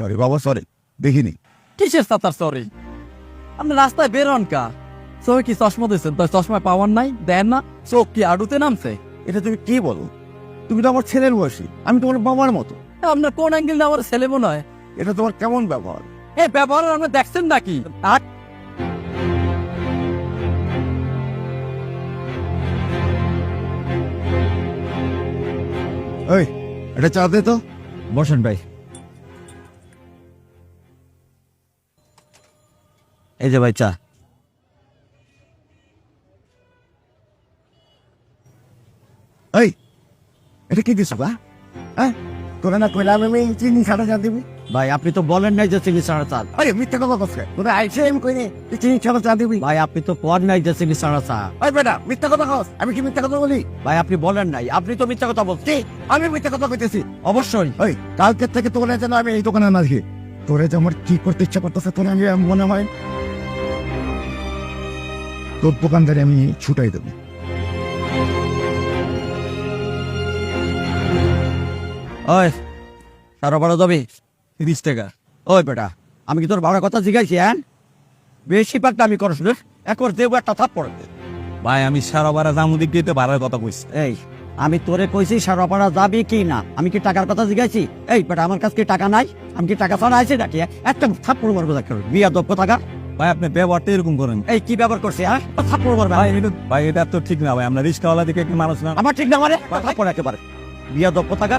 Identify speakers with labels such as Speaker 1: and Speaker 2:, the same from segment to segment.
Speaker 1: Sorry বাবা sorry দেখিনি।
Speaker 2: কিসের সাতার সরি আপনি রাস্তায় বেরোন কা চোখে কি চশমা দিয়েছেন? তো চশমায় পাওয়ার নাই দেন না চোখ কি আড়ুতে নামছে?
Speaker 1: এটা তুমি কি বলো? তুমি তো আমার ছেলের বয়সী আমি তোমার বাবার মতো।
Speaker 2: আপনার কোন অ্যাঙ্গেল না আমার ছেলে মনে হয়?
Speaker 1: এটা তোমার কেমন ব্যবহার?
Speaker 2: এ ব্যবহার আপনি দেখছেন নাকি? আর
Speaker 1: ওই এটা চা দে তো।
Speaker 2: বসেন ভাই। এই যে ভাই চা।
Speaker 1: এই এটা কি দিছো বা? হ্যাঁ? তোরা না কইলাম আমি চিনি ছাড়া চা দিবি।
Speaker 2: ভাই আপনি তো বলেন নাই যে চিনি ছাড়া চা।
Speaker 1: আরে মিথ্যা কথা বলছে তোরা কইনি তুই চিনি ছাড়া চা দিবি।
Speaker 2: ভাই আপনি তো পর নাই যে চিনি ছাড়া চা।
Speaker 1: ওই বেটা মিথ্যা কথা কস আমি কি মিথ্যা কথা বলি?
Speaker 2: ভাই আপনি বলেন নাই। আপনি তো মিথ্যা কথা বলছেন।
Speaker 1: কি আমি মিথ্যা কথা কইতেছি।
Speaker 2: অবশ্যই।
Speaker 1: ওই কালকে থেকে তোরা যেন আমি এই দোকানে না দেখি তোরে যে আমার কি করতে ইচ্ছা করতেছে তোরে আমি মনে হয় তোর দোকানদারে আমি ছুটাই দেবো।
Speaker 2: ওই বারো যাবি তিরিশ টাকা। ওই বেটা আমি কি তোর বাবার কথা জিজ্ঞাসি হ্যাঁ? বেশি পাকটা আমি করস রে একবার দেবো একটা থাপ পড়ে
Speaker 3: ভাই আমি সারা বারা জামুদিক দিয়ে বাড়ার কথা কইছি।
Speaker 2: এই আমি তোরে কইছি সারাপাড়া যাবি কি না? আমি কি টাকার কথা জিজ্ঞাসি? এই বেটা আমার কাছে কি টাকা নাই? আমি কি টাকা ছাড়া আছে নাকি একটা থাপ্পড় মারবো দেখ বিয়া দক্ষ টাকা
Speaker 3: ভাই আপনি ব্যবহারটা এরকম করেন।
Speaker 2: এই কি ব্যবহার করছে হ্যাঁ? থাপ্পড় মারবে।
Speaker 3: ভাই ভাই এটা তো ঠিক না ভাই আমরা রিক্সাওয়ালা দিকে একটি মানুষ না।
Speaker 2: আমার ঠিক না মানে? থাপ্পড় একেবারে। বিয়া দক্ষ টাকা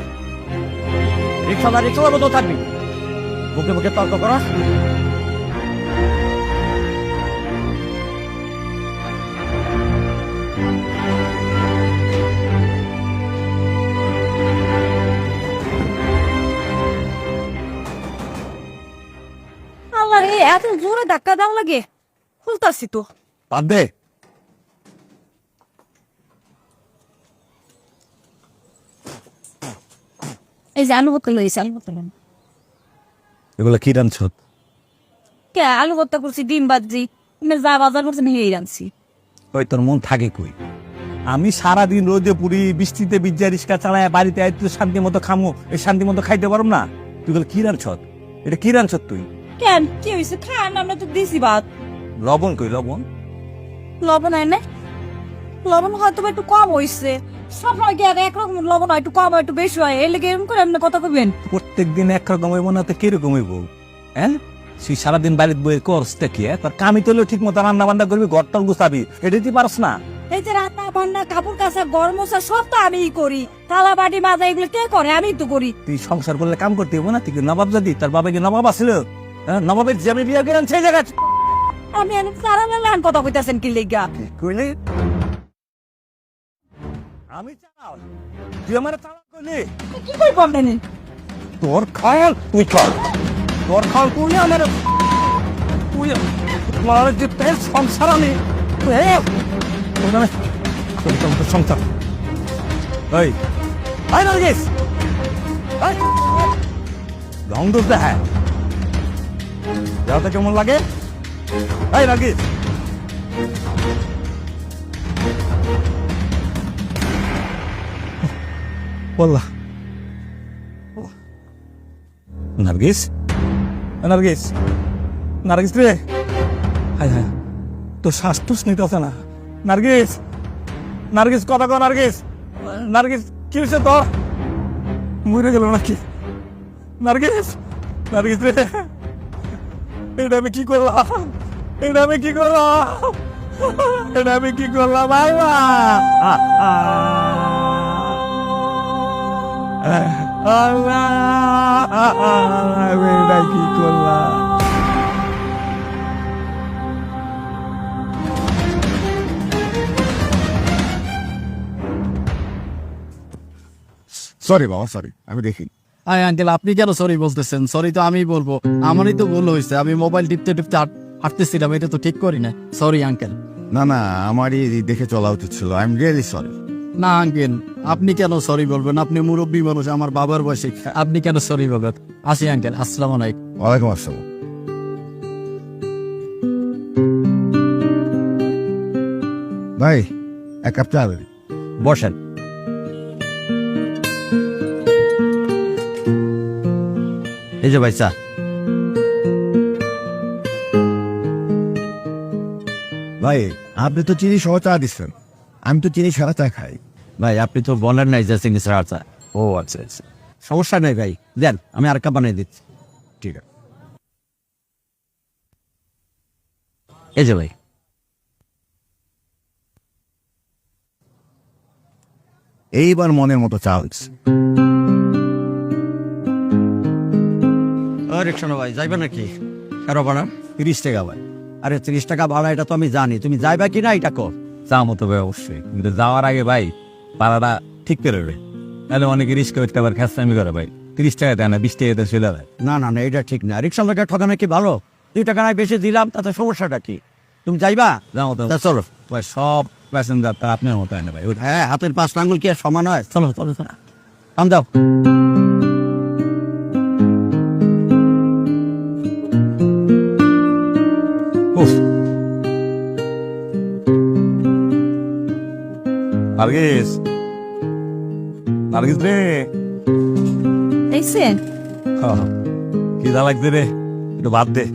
Speaker 2: রিক্সাওয়ালা রিক্সাওয়ালার মতো থাকবি। বুকে মুখে তর্ক করা।
Speaker 4: আল্লাহ রে এত জোরে ধাক্কা দাও লাগে। খুলতাছি তো।
Speaker 3: বাদ দে।
Speaker 4: এই যে আলু লইছে আলু লইন
Speaker 3: এগুলো কি
Speaker 4: কে আলু ভর্তা করছি ডিম বাজি তুমি যা বাজার করছেন এই রানছি
Speaker 3: ওই তোর মন থাকে কই? আমি সারা দিন রোদে পুরি বৃষ্টিতে বিজ্জা রিক্সা চালায় বাড়িতে আইতে শান্তি মতো খামো এই শান্তি মতো খাইতে পারম না। তুই বলে কি রানছত এটা কি রানছত তুই?
Speaker 4: কেন? কি হয়েছে খান আমরা তো দিছি ভাত।
Speaker 3: লবণ কই লবণ?
Speaker 4: লবণ হয় না লবণ হয়তো একটু কম হয়েছে সব সময় কি আর একরকম লবণ হয়? একটু কম হয় একটু বেশি হয়? এর লেগে এরকম করে আপনি কথা কইবেন।
Speaker 3: প্রত্যেক দিন একরকম হইব না তো কীরকম হইব? হ্যাঁ? তুই সারাদিন বাড়িতে বই করসটা কি হ্যাঁ? তোর কামি তোলেও ঠিক মতো রান্না বান্না করবি ঘর টর গুছাবি। এটা তুই পারস না?
Speaker 4: এই যে রান্না বান্না কাপড় কাচা গরম মশা সব তো আমিই করি। থালা বাটি মাজা এগুলো কে করে? আমি তো করি।
Speaker 3: তুই সংসার করলে কাম করতে হইব না? তুই কি নবাব যদি তার বাবা কি নবাব আসছিল হ্যাঁ, নবাবের যে আমি বিয়ে করেন সেই জায়গা
Speaker 4: আমি সারা লান কথা কইতাছেন কি লেগা?
Speaker 3: কইলে? আমি চাও তুই আমার চালা কইলি?
Speaker 4: কি কই পাবেন
Speaker 3: তোর খায়াল তুই খা তোর খাল তুই আমার? তুই তোমার যে তেল সংসার আমি সংসার। এই আই নার্গিস। এই। রং দোষ দেখা যাতে কেমন লাগে? এই নার্গিস বললা নার্গিস? নার্গিস। নার্গিস রে। তোর শ্বাস টুস নিতেছে না। নার্গিস। নার্গিস, কথা কো নার্গিস। নার্গিস, কি হয়েছে তোর? মরে গেল নাকি? নার্গিস। নার্গিস রে। এটা আমি কি করলাম? এটা আমি কি করলাম? এটা আমি কি করলাম? আল্লাহ! এটা কি করলাম?
Speaker 1: সরি বাবা সরি আমি দেখিনি।
Speaker 2: আয় আঙ্কেল আপনি কেন সরি বলতেছেন? সরি তো আমি বলব। আমারই তো ভুল হয়েছে আমি মোবাইল টিপতে টিপতে হাঁটতেছিলাম এটা তো ঠিক করি না সরি আঙ্কেল
Speaker 1: না না আমারই দেখে চলা উচিত ছিল। আই এম রিয়েলি সরি
Speaker 2: না আঙ্কেল আপনি কেন সরি বলবেন? আপনি মুরব্বী মানুষ আমার বাবার বয়সে আপনি কেন সরি বলবেন? আসি আঙ্কেল আসসালামু আলাইকুম।
Speaker 1: ওয়ালাইকুম আসসালাম। ভাই এক কাপ চা
Speaker 2: বসেন। এই যে ভাই চা।
Speaker 1: ভাই আপনি তো চিনি সহ চা দিচ্ছেন। আমি তো চিনি সারা চা খাই।
Speaker 2: ভাই আপনি তো বলেন নাই যে চিনি সারা চা।
Speaker 3: ও আচ্ছা আচ্ছা।
Speaker 2: সমস্যা নেই ভাই দেন আমি আর কাপ বানিয়ে দিচ্ছি।
Speaker 1: ঠিক আছে।
Speaker 2: এই যে ভাই।
Speaker 1: এইবার মনের মতো চা হচ্ছে
Speaker 2: রিক্সানো ভাই যাইবে নাকি? কারও ভাড়া তিরিশ টাকা ভাই। আরে তিরিশ টাকা ভাড়া এটা তো আমি জানি। তুমি যাইবা কি না এটা কর
Speaker 3: যাও মতো ভাই অবশ্যই। কিন্তু যাওয়ার আগে ভাই পাড়াটা ঠিক করে দেবে তাহলে অনেকে রিস্ক করতে আবার খ্যাস্তামি করে ভাই। তিরিশ টাকা দেয় না বিশ টাকা দেয় চলে যায়।
Speaker 2: না না না এটা ঠিক না। রিক্সা লোকের ঠকানো কি ভালো? দুই টাকা নাই বেশি দিলাম তাতে সমস্যাটা কি? তুমি যাইবা?
Speaker 3: যাও
Speaker 2: তা চলো।
Speaker 3: ভাই সব প্যাসেঞ্জার তা আপনার মতো হয় না ভাই
Speaker 2: হ্যাঁ হাতের পাঁচ আঙ্গুল কি আর সমান হয়? চলো চলো চলো। আম দাও
Speaker 3: নার্গিস নার্গিস রে।
Speaker 4: দেখছেন
Speaker 3: হ্যাঁ, কি দা লাগছে রে একটু বাদ দে।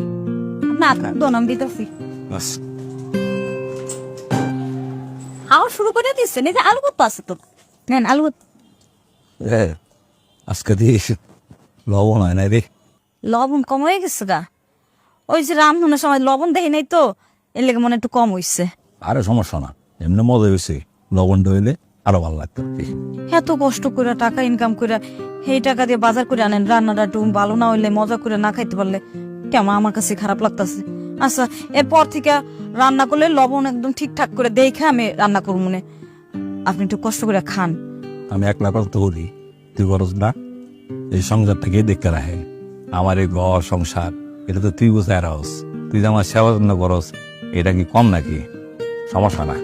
Speaker 4: না দোন আমি দিতেছি খাওয়া শুরু করে দিচ্ছেন এই যে আলু কত আছে তো। নেন আলু
Speaker 3: এ আজকে দিস লবণ হয় না রে।
Speaker 4: লবণ কম হয়ে গেছে গা। ওই যে রামধনের সময় লবণ দেখি নাই তো এর লেগে মনে একটু কম হইছে।
Speaker 3: আরে সমস্যা না এমনি মজা হয়েছে লবণটা হইলে আরও ভালো লাগতো
Speaker 4: এত কষ্ট করে টাকা ইনকাম করে সেই টাকা দিয়ে বাজার করে আনেন রান্নাটা একটু ভালো না হইলে মজা করে না খাইতে পারলে কেমন? আমার কাছে খারাপ লাগতাছে। আচ্ছা এরপর থেকে রান্না করলে লবণ একদম ঠিকঠাক করে দেখে আমি রান্না করব মনে। আপনি একটু কষ্ট করে খান।
Speaker 3: আমি একলা করতে করি তুই করস না। এই সংসারটাকে দেখতে রাখে? আমার এই ঘর সংসার এটা তো তুই বুঝায় রাখস। তুই যে আমার সেবা যত্ন করস এটা কি কম নাকি? সমস্যা না